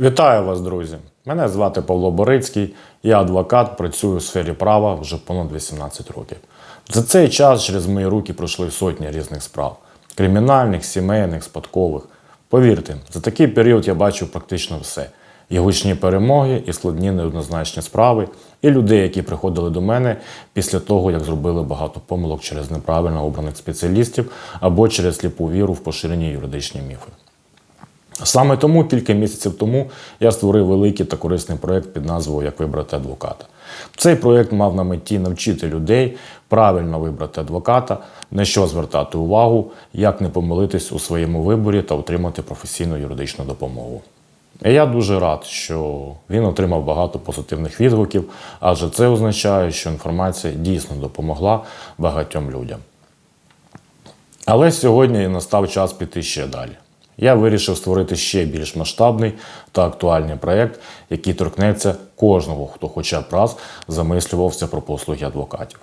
Вітаю вас, друзі! Мене звати Павло Борицький, я адвокат, працюю у сфері права вже понад 18 років. За цей час через мої руки пройшли сотні різних справ: кримінальних, сімейних, спадкових. Повірте, за такий період я бачив практично все: і гучні перемоги, і складні неоднозначні справи, і людей, які приходили до мене після того, як зробили багато помилок через неправильно обраних спеціалістів або через сліпу віру в поширені юридичні міфи. Саме тому кілька місяців тому я створив великий та корисний проєкт під назвою Як вибрати адвоката. Цей проєкт мав на меті навчити людей правильно вибрати адвоката, на що звертати увагу, як не помилитись у своєму виборі та отримати професійну юридичну допомогу. І я дуже рад, що він отримав багато позитивних відгуків, адже це означає, що інформація дійсно допомогла багатьом людям. Але сьогодні настав час піти ще далі. Я вирішив створити ще більш масштабний та актуальний проєкт, який торкнеться кожного, хто хоча б раз замислювався про послуги адвокатів.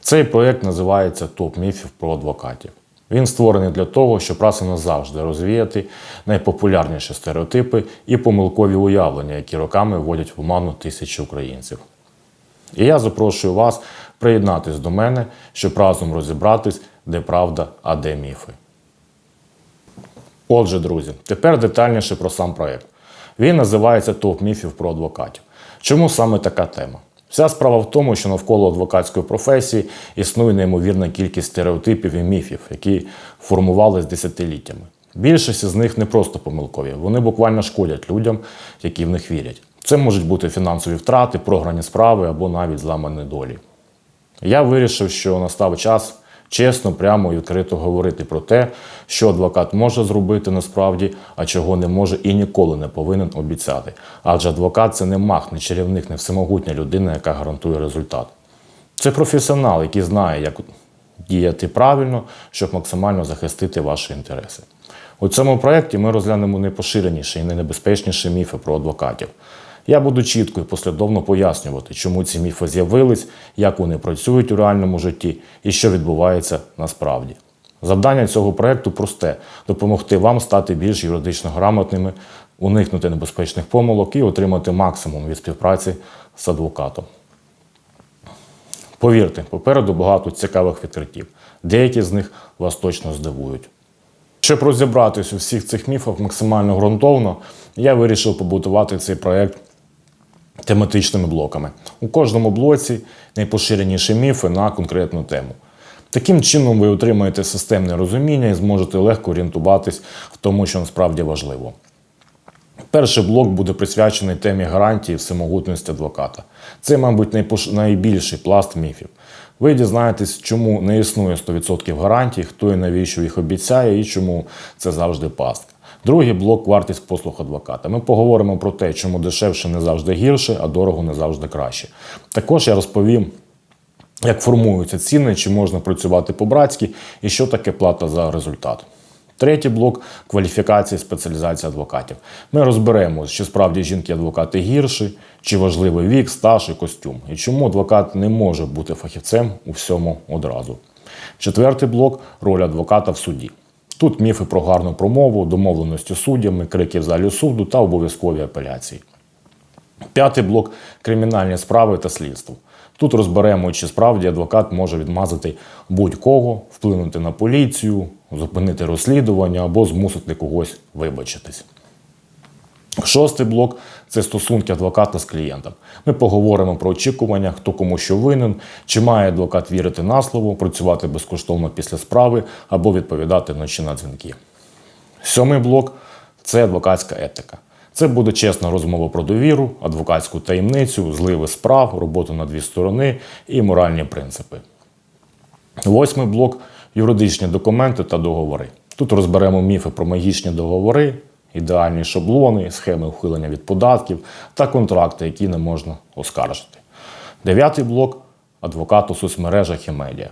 Цей проєкт називається Топ міфів про адвокатів. Він створений для того, щоб раз і назавжди розвіяти найпопулярніші стереотипи і помилкові уявлення, які роками вводять в оману тисячі українців. І я запрошую вас приєднатись до мене, щоб разом розібратись, де правда, а де міфи. Отже, друзі, тепер детальніше про сам проєкт. Він називається Топ міфів про адвокатів. Чому саме така тема? Вся справа в тому, що навколо адвокатської професії існує неймовірна кількість стереотипів і міфів, які формувались десятиліттями. Більшість з них не просто помилкові, вони буквально шкодять людям, які в них вірять. Це можуть бути фінансові втрати, програні справи або навіть зламані долі. Я вирішив, що настав час чесно, прямо і відкрито говорити про те, що адвокат може зробити насправді, а чого не може і ніколи не повинен обіцяти. Адже адвокат це не мах, не чарівник, не всемогутня людина, яка гарантує результат. Це професіонал, який знає, як діяти правильно, щоб максимально захистити ваші інтереси. У цьому проєкті ми розглянемо найпоширеніші і найнебезпечніші міфи про адвокатів. Я буду чітко і послідовно пояснювати, чому ці міфи з'явились, як вони працюють у реальному житті і що відбувається насправді. Завдання цього проєкту просте допомогти вам стати більш юридично грамотними, уникнути небезпечних помилок і отримати максимум від співпраці з адвокатом. Повірте, попереду багато цікавих відкриттів. Деякі з них вас точно здивують. Щоб розібратись у всіх цих міфах максимально ґрунтовно, я вирішив побудувати цей проєкт тематичними блоками. У кожному блоці найпоширеніші міфи на конкретну тему. Таким чином ви отримаєте системне розуміння і зможете легко орієнтуватись в тому, що насправді важливо. Перший блок буде присвячений темі гарантії всемогутності адвоката. Це, мабуть, найбільший пласт міфів. Ви дізнаєтесь, чому не існує 100% гарантій, хто і навіщо їх обіцяє, і чому це завжди пастка. Другий блок вартість послуг адвоката. Ми поговоримо про те, чому дешевше не завжди гірше, а дорого не завжди краще. Також я розповім. Як формуються ціни, чи можна працювати по-братськи, і що таке плата за результат. Третій блок кваліфікації спеціалізації адвокатів. Ми розберемо, чи справді жінки-адвокати гірші, чи важливий вік, стаж і костюм, і чому адвокат не може бути фахівцем у всьому одразу. Четвертий блок роль адвоката в суді. Тут міфи про гарну промову, домовленості суддями, крики в залі суду та обов'язкові апеляції. П'ятий блок кримінальні справи та слідство. Тут розберемо, чи справді адвокат може відмазати будь-кого, вплинути на поліцію, зупинити розслідування або змусити когось вибачитись. Шостий блок це стосунки адвоката з клієнтом. Ми поговоримо про очікування, хто кому що винен, чи має адвокат вірити на слово, працювати безкоштовно після справи або відповідати вночі на дзвінки. Сьомий блок це адвокатська етика. Це буде чесна розмова про довіру, адвокатську таємницю, зливи справ, роботу на дві сторони і моральні принципи. Восьмий блок юридичні документи та договори. Тут розберемо міфи про магічні договори, ідеальні шаблони, схеми ухилення від податків та контракти, які не можна оскаржити. Дев'ятий блок адвокат у соцмережах і медіа.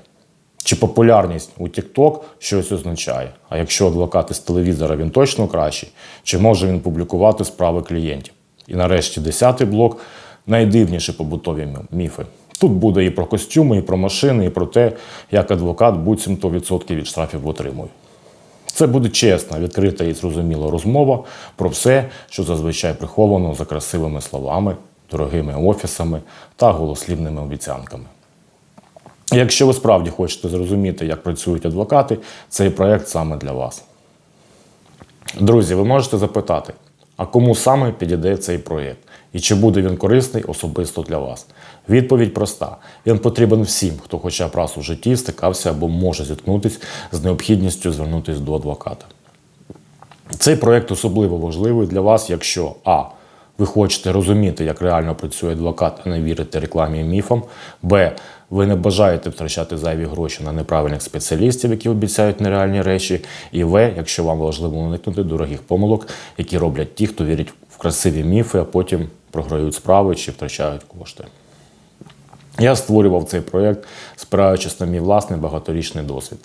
Чи популярність у TikTok щось означає? А якщо адвокат із телевізора він точно кращий, чи може він публікувати справи клієнтів? І нарешті десятий блок найдивніші побутові міфи. Тут буде і про костюми, і про машини, і про те, як адвокат буцімто відсотки від штрафів отримує. Це буде чесна, відкрита і зрозуміла розмова про все, що зазвичай приховано за красивими словами, дорогими офісами та голослівними обіцянками. Якщо ви справді хочете зрозуміти, як працюють адвокати, цей проект саме для вас. Друзі, ви можете запитати, а кому саме підійде цей проєкт? І чи буде він корисний особисто для вас? Відповідь проста: він потрібен всім, хто хоча б раз у житті стикався або може зіткнутися з необхідністю звернутися до адвоката. Цей проєкт особливо важливий для вас, якщо А. Ви хочете розуміти, як реально працює адвокат, а не вірите рекламі і міфам. Б. Ви не бажаєте втрачати зайві гроші на неправильних спеціалістів, які обіцяють нереальні речі. І В. Якщо вам важливо уникнути дорогих помилок, які роблять ті, хто вірить в красиві міфи, а потім програють справи чи втрачають кошти. Я створював цей проєкт, спираючись на мій власний багаторічний досвід.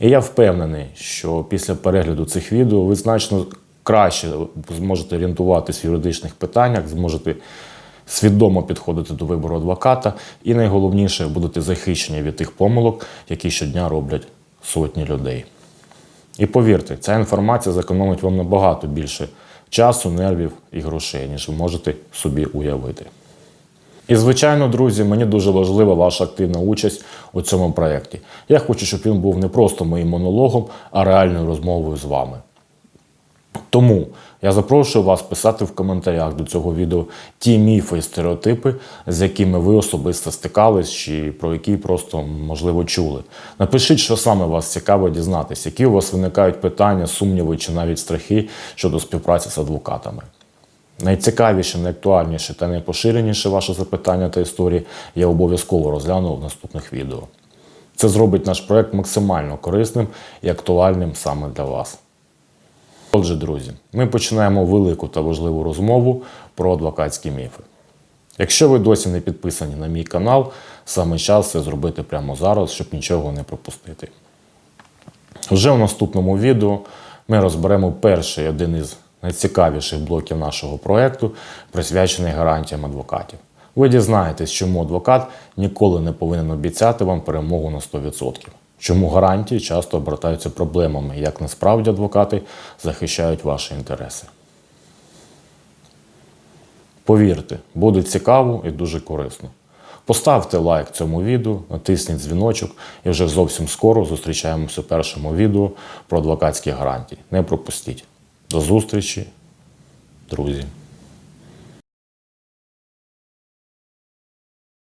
І я впевнений, що після перегляду цих відео ви значно краще зможете орієнтуватись в юридичних питаннях, зможете свідомо підходити до вибору адвоката, і найголовніше будете захищені від тих помилок, які щодня роблять сотні людей. І повірте, ця інформація зекономить вам набагато більше часу, нервів і грошей, ніж ви можете собі уявити. І, звичайно, друзі, мені дуже важлива ваша активна участь у цьому проєкті. Я хочу, щоб він був не просто моїм монологом, а реальною розмовою з вами. Тому я запрошую вас писати в коментарях до цього відео ті міфи і стереотипи, з якими ви особисто стикались, чи про які просто можливо чули. Напишіть, що саме вас цікаво дізнатися, які у вас виникають питання, сумніви чи навіть страхи щодо співпраці з адвокатами. Найцікавіше, найактуальніше та найпоширеніше ваше запитання та історії я обов'язково розгляну в наступних відео. Це зробить наш проект максимально корисним і актуальним саме для вас. Отже, друзі, ми починаємо велику та важливу розмову про адвокатські міфи. Якщо ви досі не підписані на мій канал, саме час це зробити прямо зараз, щоб нічого не пропустити. Вже в наступному відео ми розберемо перший один із найцікавіших блоків нашого проєкту, присвячений гарантіям адвокатів. Ви дізнаєтесь, чому адвокат ніколи не повинен обіцяти вам перемогу на 100%. Чому гарантії часто обертаються проблемами, як насправді адвокати захищають ваші інтереси. Повірте, буде цікаво і дуже корисно. Поставте лайк цьому відео, натисніть дзвіночок і вже зовсім скоро зустрічаємося у першому відео про адвокатські гарантії. Не пропустіть. До зустрічі, друзі!